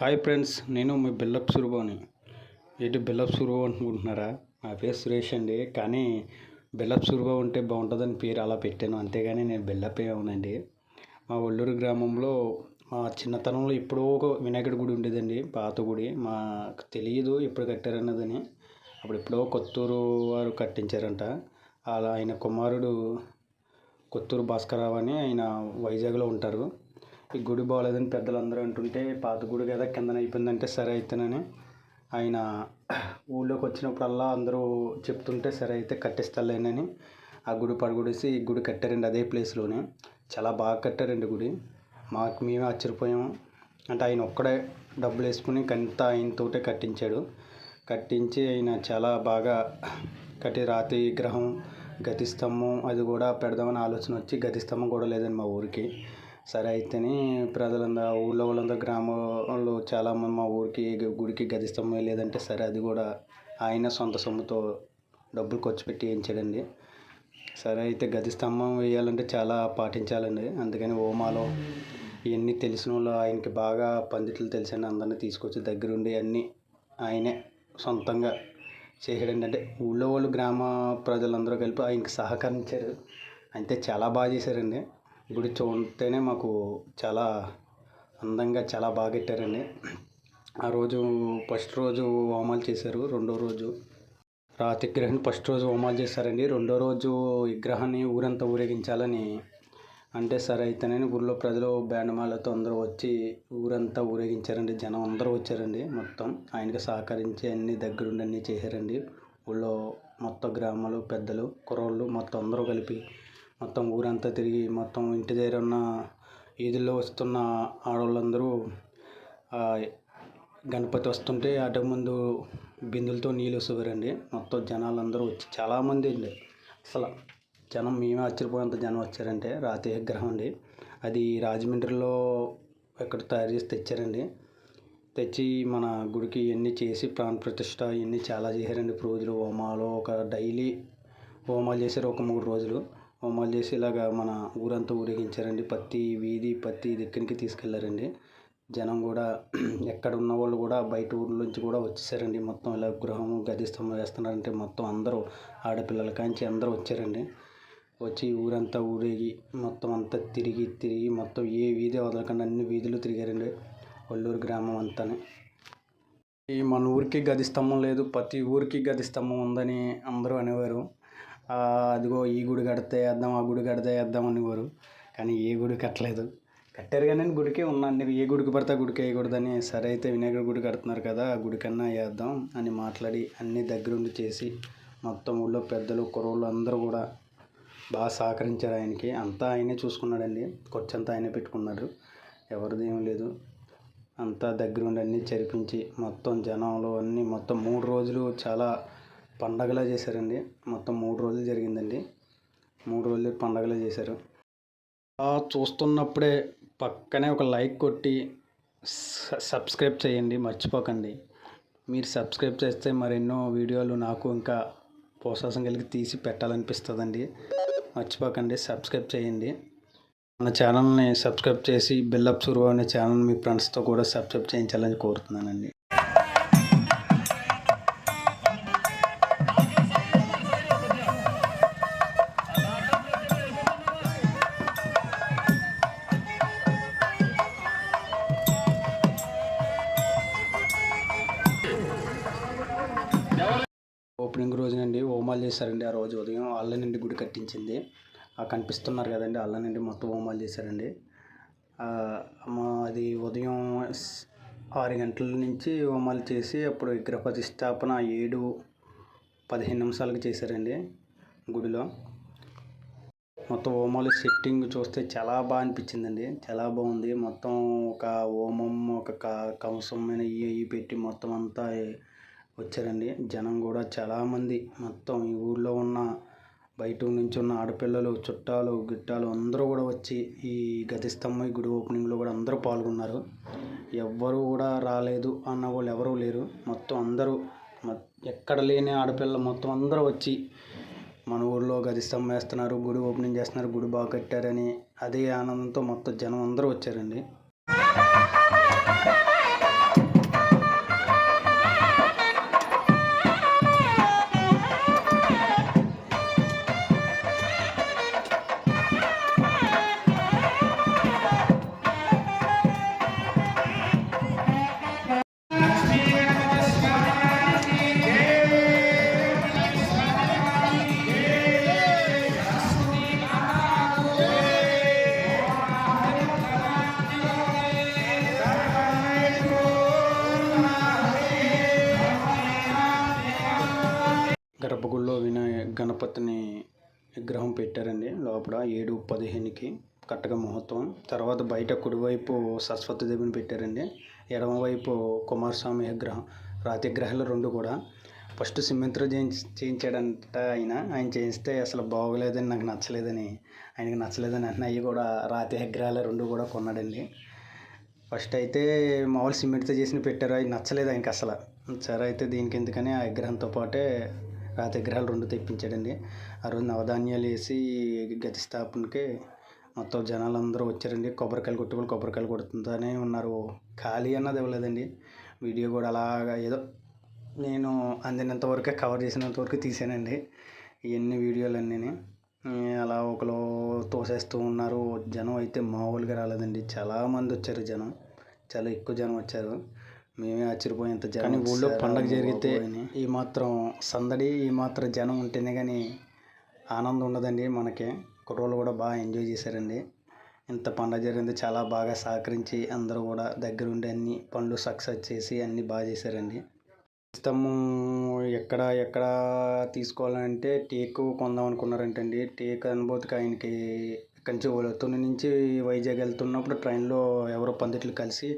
Hi friends నేను మీ build-up సురుబాని ఏంటి build-up సురుబు అనుకుంటున్నారా? నా పేరు సురేష్ అండి కానీ బిల్లప్ సురుబా ఉంటే బాగుంటుందని పేరు అలా పెట్టాను. అంతేగాని నేను బిల్లప్ అవునండి. మా ఒల్లూరు గ్రామంలో మా చిన్నతనంలో ఎప్పుడో ఒక వినాయకుడి గుడి ఉండేదండి పాత గుడి. మాకు తెలియదు ఎప్పుడు కట్టారన్నదని. అప్పుడు ఎప్పుడో కొత్తూరు వారు కట్టించారంట. అలా ఆయన కుమారుడు కొత్తూరు భాస్కరరావు అని ఆయన వైజాగ్లో ఉంటారు. గుడి బాగోలేదని పెద్దలందరూ అంటుంటే పాత గుడి కదా కిందన అయిపోయిందంటే సరే అయితేనని ఆయన ఊళ్ళోకి వచ్చినప్పుడల్లా అందరూ చెప్తుంటే సరే అయితే కట్టిస్తాలేనని ఆ గుడి పడగొడేసి ఈ గుడి కట్టారండి అదే ప్లేస్లోనే. చాలా బాగా కట్టారండి గుడి. మాకు మేమే ఆశ్చర్యపోయాము. అంటే ఆయన ఒక్కడే డబ్బులు వేసుకుని కంత ఆయనతోటే కట్టించాడు. కట్టించి ఆయన చాలా బాగా కట్టి రాతి విగ్రహం గతి స్తంభం అది కూడా పెడదామని ఆలోచన వచ్చి గతిస్తంభం కూడా లేదండి మా ఊరికి. సరే అయితేనే ప్రజలందరూ ఆ ఊళ్ళో వాళ్ళందరూ గ్రామంలో చాలామంది మా ఊరికి గుడికి గది స్తంభం లేదంటే సరే అది కూడా ఆయన సొంత సొమ్ముతో డబ్బులు ఖర్చు పెట్టి వేయించాడండి. సరే అయితే గది స్తంభం వేయాలంటే చాలా పాటించాలండి. అందుకని హోమాలు ఇవన్నీ తెలిసిన వాళ్ళు ఆయనకి బాగా పండితులు తెలిసిన అందరినీ తీసుకొచ్చి దగ్గరుండి అన్నీ ఆయనే సొంతంగా చేసాడండి అంటే ఊళ్ళో వాళ్ళు గ్రామ ప్రజలందరూ కలిపి ఆయనకి సహకరించారు. అంతే చాలా బాగా చేశారండి. గుడి చూస్తేనే మాకు చాలా అందంగా చాలా బాగా కట్టారండి ఆ రోజు ఫస్ట్ రోజు హోమాలు చేశారు రెండో రోజు. రాతి విగ్రహాన్ని ఫస్ట్ రోజు హోమాలు చేశారండి. రెండో రోజు విగ్రహాన్ని ఊరంతా ఊరేగించాలని అంటే సరే అయితేనే ఊళ్ళో ప్రజలు బ్యాండమాలతో అందరూ వచ్చి ఊరంతా ఊరేగించారండి. జనం అందరూ వచ్చారండి మొత్తం. ఆయనకి సహకరించి అన్ని దగ్గరుండి అన్నీ చేశారండి. ఊళ్ళో మొత్తం గ్రామాలు పెద్దలు కుర్రోళ్ళు మొత్తం అందరూ కలిపి మొత్తం ఊరంతా తిరిగి మొత్తం ఇంటి దగ్గర ఉన్న వీధుల్లో వస్తున్న ఆడవాళ్ళందరూ గణపతి వస్తుంటే అటు ముందు బిందులతో నీళ్ళు వస్తుందండి మొత్తం జనాలు అందరూ వచ్చి చాలామంది అండి. అసలు జనం మేమే ఆశ్చర్యపోయేంత జనం వచ్చారంటే రాతి విగ్రహం అండి. అది రాజమండ్రిలో ఎక్కడ తయారు చేసి తెచ్చారండి. తెచ్చి మన గుడికి ఇవన్నీ చేసి ప్రాణ ప్రతిష్ట ఇవన్నీ చాలా చేశారండి. రోజులు హోమాలు ఒక డైలీ హోమాలు చేశారు ఒక మూడు రోజులు. హోమాలు చేసి ఇలాగ మన ఊరంతా ఊరేగించారండి. ప్రతి వీధి ప్రతి దిక్కునికి తీసుకెళ్ళారండి జనం కూడా ఎక్కడ ఉన్న వాళ్ళు కూడా బయట ఊర్ల నుంచి కూడా వచ్చేసారండి. మొత్తం ఇలా గృహం గది స్తంభం వేస్తున్నారంటే మొత్తం అందరూ ఆడపిల్లల కాంచి అందరూ వచ్చారండి. వచ్చి ఊరంతా ఊరేగి మొత్తం అంతా తిరిగి తిరిగి మొత్తం ఏ వీధి వదలకుండా అన్ని వీధులు తిరిగారండి. ఒల్లూరు గ్రామం అంతా ఈ మన ఊరికి గది స్తంభం లేదు ప్రతి ఊరికి గది స్తంభం ఉందని అందరూ అనేవారు. అదిగో ఈ గుడి కడితే వేద్దాం ఆ గుడి కడితే వేద్దాం అనేవారు. కానీ ఏ గుడి కట్టలేదు. కట్టారు కానీ గుడికే ఉన్నాను. ఏ గుడికి పడితే గుడికి వేయకూడదని. సరే అయితే వినాయకుడి గుడి కడుతున్నారు కదా ఆ గుడికన్నా వేద్దాం అని మాట్లాడి అన్ని దగ్గరుండి చేసి మొత్తం ఊళ్ళో పెద్దలు కుర్రోళ్ళు అందరూ కూడా బాగా సహకరించారు ఆయనకి. అంతా ఆయనే చూసుకున్నాడండి. ఖర్చంతా ఆయనే పెట్టుకున్నాడు. ఎవరిది ఏం లేదు. అంతా దగ్గరుండి అన్నీ చరిపించి మొత్తం జనంలో అన్నీ మొత్తం మూడు రోజులు చాలా పండగలా చేశారండి. మొత్తం మూడు రోజులు జరిగిందండి. మూడు రోజులు పండగలా చేశారు. చూస్తున్నప్పుడే పక్కనే ఒక లైక్ కొట్టి సబ్స్క్రైబ్ చేయండి. మర్చిపోకండి. మీరు సబ్స్క్రైబ్ చేస్తే మరెన్నో వీడియోలు నాకు ఇంకా ప్రోత్సాహం కలిగి తీసి పెట్టాలనిపిస్తుందండి. మర్చిపోకండి. సబ్స్క్రైబ్ చేయండి. మన ఛానల్ని సబ్స్క్రైబ్ చేసి బిల్లప్ సురువు అనే ఛానల్ మీ ఫ్రెండ్స్తో కూడా సబ్స్క్రైబ్ చేయించాలని కోరుతున్నానండి. ఓపెనింగ్ రోజునండి హోమాలు చేశారండి. ఆ రోజు ఉదయం అల్ల నుండి గుడి కట్టించింది. ఆ కనిపిస్తున్నారు కదండి అల్ల నుండి మొత్తం హోమాలు చేశారండి. అది ఉదయం ఆరు గంటల నుంచి హోమాలు చేసి అప్పుడు విగ్రహ ప్రతిష్టాపన ఏడు పదిహేను నిమిషాలకి చేశారండి గుడిలో. మొత్తం హోమాలు సెట్టింగ్ చూస్తే చాలా బాగా అనిపించిందండి. చాలా బాగుంది. మొత్తం ఒక హోమం ఒక కంసం ఇవి పెట్టి మొత్తం అంతా వచ్చారండి. జనం కూడా చాలామంది. మొత్తం ఈ ఊళ్ళో ఉన్న బయట నుంచి ఉన్న ఆడపిల్లలు చుట్టాలు గిట్టాలు అందరూ కూడా వచ్చి ఈ గతిస్తంభం ఈ గుడి ఓపెనింగ్లో కూడా అందరూ పాల్గొన్నారు. ఎవ్వరూ కూడా రాలేదు అన్న వాళ్ళు ఎవరూ లేరు. మొత్తం అందరూ ఎక్కడ లేని ఆడపిల్ల మొత్తం అందరూ వచ్చి మన ఊళ్ళో గతిస్తంభం వేస్తున్నారు గుడి ఓపెనింగ్ చేస్తున్నారు గుడి బాగా కట్టారని అదే ఆనందంతో మొత్తం జనం అందరూ వచ్చారండి. గణపతిని విగ్రహం పెట్టారండి. లోపల ఏడు పదిహేనుకి కట్టగా ముహూర్తం. తర్వాత బయట కుడివైపు సరస్వతి దేవిని పెట్టారండి. ఎడమవైపు కుమారస్వామి విగ్రహం. రాతి విగ్రహాలు రెండు కూడా. ఫస్ట్ సిమెంట్తో చేయించి చేయించాడంట ఆయన. ఆయన చేయిస్తే అసలు బాగోలేదని నాకు నచ్చలేదని ఆయనకి నచ్చలేదని అంటే అవి కూడా రాతి విగ్రహాలు రెండు కూడా కొన్నాడండి. ఫస్ట్ అయితే మామూలు సిమెంట్తో చేసిన పెట్టారు. అవి నచ్చలేదు ఆయనకి అసలు. సరే అయితే దీనికి ఎందుకని ఆ విగ్రహంతో పాటే ఆ విగ్రహాలు రెండు తెప్పించాడండి. ఆ రోజు నవధాన్యాలు వేసి గతి స్థాపనకి మొత్తం జనాలు అందరూ వచ్చారండి. కొబ్బరికాయలు కొట్టుకొని కొబ్బరికాయలు కొడుతుందనే ఉన్నారు. ఖాళీ అన్నది ఇవ్వలేదండి. వీడియో కూడా అలాగా ఏదో నేను అందినంత వరకే కవర్ చేసినంత వరకు తీసానండి. ఇవన్నీ వీడియోలన్నీ అలా ఒకరు తోసేస్తూ ఉన్నారు. జనం అయితే మామూలుగా రాలేదండి. చాలామంది వచ్చారు జనం. చాలా ఎక్కువ జనం వచ్చారు. మేమే ఆశ్చర్యపోయేంత జనం కానీ ఊళ్ళో పండగ జరిగితే ఈ మాత్రం సందడి ఈ మాత్రం జనం ఉంటేనే కానీ ఆనందం ఉండదండి మనకి. కుర్రోళ్ళు కూడా బాగా ఎంజాయ్ చేశారండి. ఇంత పండగ జరిగింది చాలా బాగా సహకరించి అందరూ కూడా దగ్గరుండి అన్ని పనులు సక్సెస్ చేసి అన్నీ బాగా చేశారండి. ఇస్తాము ఎక్కడ ఎక్కడ తీసుకోవాలంటే టేకు కొందాం అనుకున్నారంటండి. టేక్ అనుభూతికి ఆయనకి ఇక్కడి నుంచి తుని నుంచి వైజాగ్ వెళ్తున్నప్పుడు ట్రైన్లో ఎవరో పందిట్లు కలిసి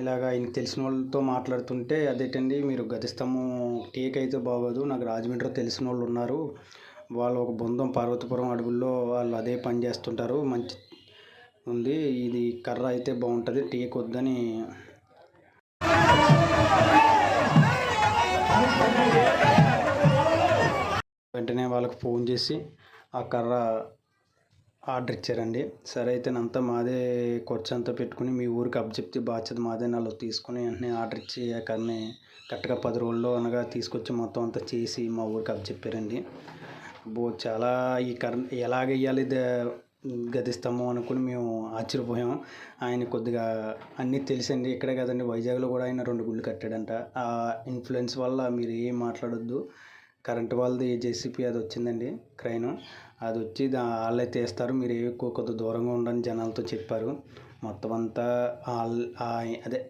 ఇలాగ తెలిసిన వాళ్ళతో మాట్లాడుతుంటే అదేంటండి మీరు గతిస్తాము టేక్ అయితే బాగోదు నాకు రాజమండ్రిలో తెలిసిన వాళ్ళు ఉన్నారు. వాళ్ళు ఒక బృందం పార్వతీపురం అడవుల్లో వాళ్ళు అదే పని చేస్తుంటారు మంచి ఉంది. ఇది కర్ర అయితే బాగుంటుంది టేక్ వద్దని. వెంటనే వాళ్ళకి ఫోన్ చేసి ఆ కర్ర ఆర్డర్ ఇచ్చారండి. సరే అయితే అంతా మాదే ఖర్చు అంతా పెట్టుకుని మీ ఊరికి అప్పచెప్తే బాధ్యత మాదే నాలో తీసుకుని వెంటనే ఆర్డర్ ఇచ్చి ఆ కరెక్ట్గా పది రోజుల్లో అనగా తీసుకొచ్చి మొత్తం అంతా చేసి మా ఊరికి అప్పచెప్పారండి. బో చాలా ఈ కరెంట్ ఎలాగ వేయాలి గదిస్తామో అనుకుని మేము ఆశ్చర్యపోయాం. ఆయన కొద్దిగా అన్నీ తెలిసండి. ఇక్కడే కదండి వైజాగ్లో కూడా ఆయన రెండు గుళ్ళు కట్టాడంట. ఆ ఇన్ఫ్లుయెన్స్ వల్ల మీరు ఏం మాట్లాడొద్దు. కరెంట్ వాళ్ళది జేసీపీ అది వచ్చిందండి క్రైన్. అది వచ్చి దా వాళ్ళే తీస్తారు. మీరు ఏ కొద్ది దూరంగా ఉండని జనాలతో చెప్పారు. మొత్తం అంతా వాళ్ళ అదే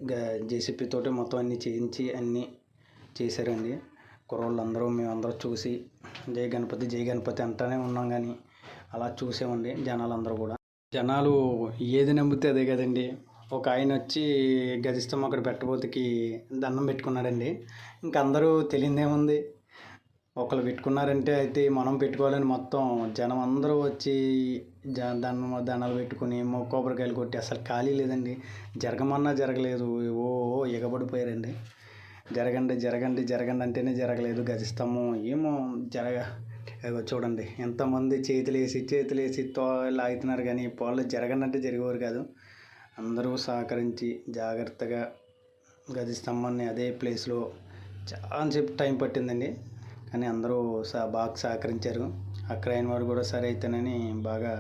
జేసీపీ తోటి మొత్తం అన్నీ చేయించి అన్నీ చేశారండి. కుర్రోళ్ళందరూ మేమందరూ చూసి జై గణపతి జై గణపతి అంటానే ఉన్నాం కానీ అలా చూసామండి జనాలందరూ కూడా. జనాలు ఏది నమ్మితే అదే కదండి. ఒక ఆయన వచ్చి గదిస్తాం అక్కడ పెట్టబోతుకి దండం పెట్టుకున్నాడండి. ఇంక అందరూ తెలియదేముంది? ఒకళ్ళు పెట్టుకున్నారంటే అయితే మనం పెట్టుకోవాలని మొత్తం జనం అందరూ వచ్చి జ దండం దండాలు పెట్టుకుని కొబ్బరికాయలు కొట్టి అసలు ఖాళీ లేదండి. జరగమన్నా జరగలేదు. ఓ ఎగబడిపోయారండి. జరగండి జరగండి జరగండి అంటేనే జరగలేదు. గజిస్తాము. ఏమో జరగ చూడండి. ఎంతమంది చేతులు వేసి చేతులు వేసి తో లాగుతున్నారు కానీ పాలు జరగనంటే జరిగేవారు కాదు. అందరూ సహకరించి జాగ్రత్తగా గది స్తంభాన్ని అదే ప్లేస్లో చాలాసేపు టైం పట్టిందండి. కానీ అందరూ సా బాగా సహకరించారు. అక్కడ అయిన వారు కూడా సరే అయితేనని బాగా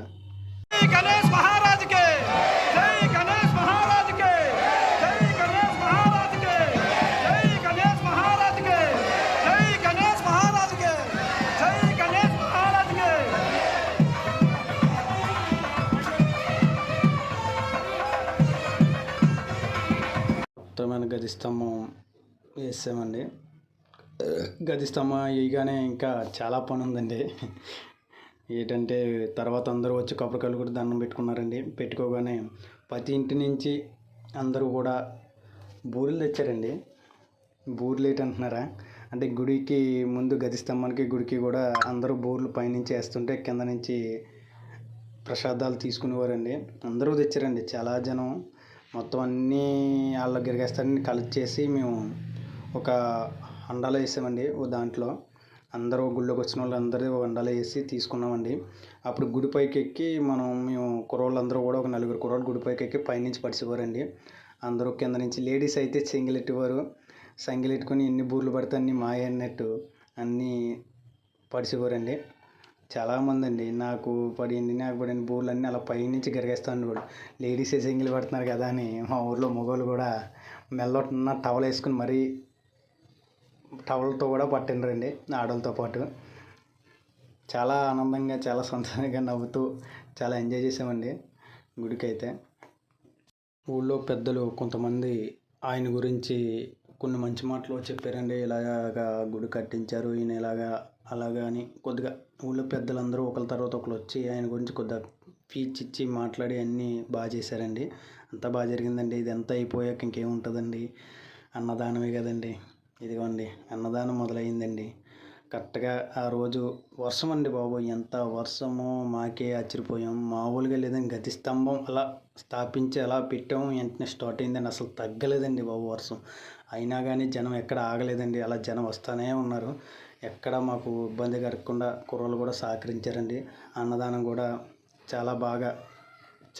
గణేష్ మహారాజుకే! జై గణేష్ మహారాజుకే! జై గణేష్ మహారాజుకే! జై గణేష్ మహారాజుకే! జై గణేష్ మహారాజుకే! జై గణేష్ మహారాజుకే! మొత్తమైన గది స్తంభం వేసామండి. గది స్తంభం వేయగానే ఇంకా చాలా పని ఉందండి ఏంటంటే తర్వాత అందరూ వచ్చి కొబ్బరికాయలు కూడా దండం పెట్టుకున్నారండి. పెట్టుకోగానే ప్రతి ఇంటి నుంచి అందరూ కూడా బూరెలు తెచ్చారండి. బూరెలు ఏంటంటున్నారా? అంటే గుడికి ముందు గది స్తంభానికి గుడికి కూడా అందరూ బూర్లు పైనుంచి వేస్తుంటే కింద నుంచి ప్రసాదాలు తీసుకునేవారండి. అందరూ తెచ్చారండి. చాలా జనం మొత్తం అన్నీ వాళ్ళ గిరిగేస్తారని కలెక్ట్ చేసి మేము ఒక అండాలు వేసామండి ఓ దాంట్లో. అందరూ గుళ్ళోకి వచ్చిన వాళ్ళందరూ అండాలో వేసి తీసుకున్నామండి. అప్పుడు గుడి పైకి ఎక్కి మనం మేము కుర్రోళ్ళందరూ కూడా ఒక నలుగురు కుర్రోళ్ళు గుడి పైకి ఎక్కి పైనుంచి పడిచేవారండి అందరూ కింద నుంచి లేడీస్ అయితే చెంగిలెట్టేవారు సంగిలెట్టుకొని ఎన్ని బూర్లు పడితే అన్ని మాయ అన్నట్టు అన్నీ పడిచేవారండి చాలామంది అండి నాకు పడింది నాకు పడిన బూర్లు అన్నీ అలా పైనుంచి గరిగేస్తాను కూడా లేడీసే సింగిల్ పడుతున్నారు కదా అని మా ఊర్లో మగవాళ్ళు కూడా మెల్లొట్టున్న టవల్ వేసుకుని మరీ టవల్తో కూడా పట్టినరండి ఆడవాళ్ళతో పాటు. చాలా ఆనందంగా చాలా సంతోషంగా నవ్వుతూ చాలా ఎంజాయ్ చేసామండి గుడికి అయితే ఊళ్ళో పెద్దలు కొంతమంది ఆయన గురించి కొన్ని మంచి మాటలు చెప్పారండి ఇలాగా గుడి కట్టించారు ఈయన ఇలాగా అలాగా అని. కొద్దిగా ఊళ్ళో పెద్దలందరూ ఒకరి తర్వాత ఒకరు వచ్చి ఆయన గురించి కొద్దిగా ఫీచ్ ఇచ్చి మాట్లాడి అన్నీ బాగా చేశారండి. అంతా బాగా జరిగిందండి. ఇది ఎంత అయిపోయాక ఇంకేముంటుందండి? అన్నదానమే కదండి. ఇదిగోండి అన్నదానం మొదలైందండి. కరెక్ట్గా ఆ రోజు వర్షం అండి బాబు. ఎంత వర్షమో మాకే ఆశ్చర్యపోయాం. మామూలుగా లేదండి గతి స్తంభం అలా స్థాపించి అలా పెట్టాము. వెంటనే స్టార్ట్ అయిందండి. అసలు తగ్గలేదండి బాబు వర్షం. అయినా కానీ జనం ఎక్కడ ఆగలేదండి. అలా జనం వస్తూనే ఉన్నారు. ఎక్కడ మాకు ఇబ్బంది కలగకుండా కుర్రలు కూడా సహకరించారండి. అన్నదానం కూడా చాలా బాగా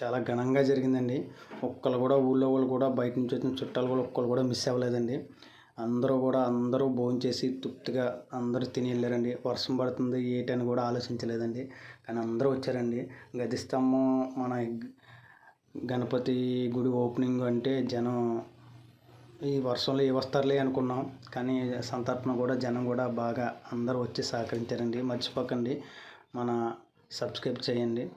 చాలా ఘనంగా జరిగిందండి. ఒక్కరు కూడా ఊళ్ళో వాళ్ళు కూడా బయట నుంచి వచ్చిన చుట్టాలు కూడా ఒక్కరు కూడా మిస్ అవ్వలేదండి. అందరూ కూడా అందరూ భోంచేసి తృప్తిగా అందరూ తిని వెళ్ళారండి. వర్షం పడుతుంది ఏటని కూడా ఆలోచించలేదండి. కానీ అందరూ వచ్చారండి. గది స్తంభం మన గణపతి గుడి ఓపెనింగ్ అంటే జనం ఈ వర్షంలో ఏ వస్తారులే అనుకున్నాం. కానీ సంతర్పణ కూడా జనం కూడా బాగా అందరూ వచ్చి సహకరించారండి. మర్చిపోకండి. మన సబ్స్క్రైబ్ చేయండి.